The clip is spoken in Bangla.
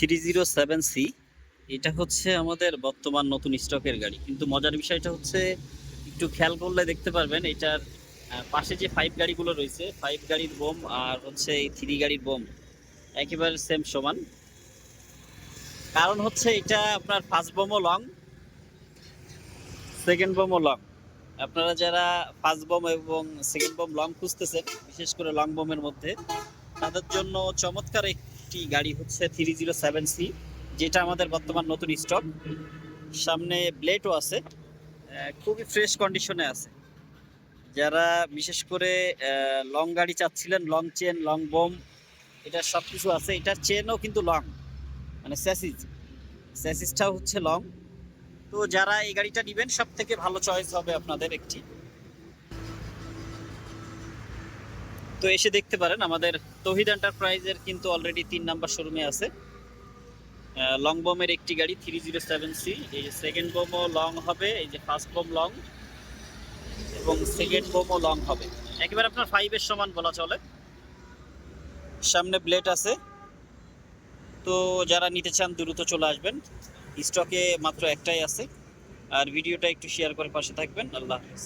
থ্রি জিরো সেভেন সি এটা হচ্ছে আমাদের বর্তমান নতুন স্টকের গাড়ি। কিন্তু মজার বিষয়টা হচ্ছে, একটু খেয়াল করলে দেখতে পারবেন, এটার পাশে যে ফাইভ গাড়িগুলো রয়েছে ফাইভ গাড়ির বোম আর হচ্ছে এই থ্রি গাড়ির বোম, একেবারে সেম সমান। কারণ হচ্ছে এটা আপনার ফার্স্ট বোমও লং সেকেন্ড বোমও লং আপনারা যারা ফার্স্ট বোম এবং সেকেন্ড বোম লং খুঁজতেছেন, বিশেষ করে লং বোমের মধ্যে, তাদের জন্য চমৎকার একটি গাড়ি হচ্ছে থ্রি জিরো সেভেন সি যেটা আমাদের বর্তমান নতুন স্টক সামনে ব্লেডও আছে খুবই ফ্রেশ কন্ডিশনে আছে। যারা বিশেষ করে লং গাড়ি চাচ্ছিলেন লং চেন লং বোম এটা সব কিছু আছে। এটার চেনও কিন্তু লং মানে স্যাসিস স্যাসিসটাও হচ্ছে লং তো যারা এই গাড়িটা নেবেন সব থেকে ভালো চয়েস হবে আপনাদের একটি। তো এসে দেখতে পারেন, আমাদের তহিদ এন্টারপ্রাইজের কিন্তু অলরেডি তিন নাম্বার শোরুমে আছে। লং বমের একটি গাড়ি থ্রি জিরো সেভেন সি এই যে সেকেন্ড বোমও লং হবে, এই যে ফার্স্ট বোম লং এবং সেকেন্ড বোমও লং হবে। একেবারে আপনার ফাইভের সমান বলা চলে। সামনে ব্লেড আছে। তো যারা নিতে চান, দ্রুত চলে আসবেন। স্টকে মাত্র একটাই আছে। আর ভিডিওটা একটু শেয়ার করে পাশে থাকবেন। আল্লাহ হাফিজ।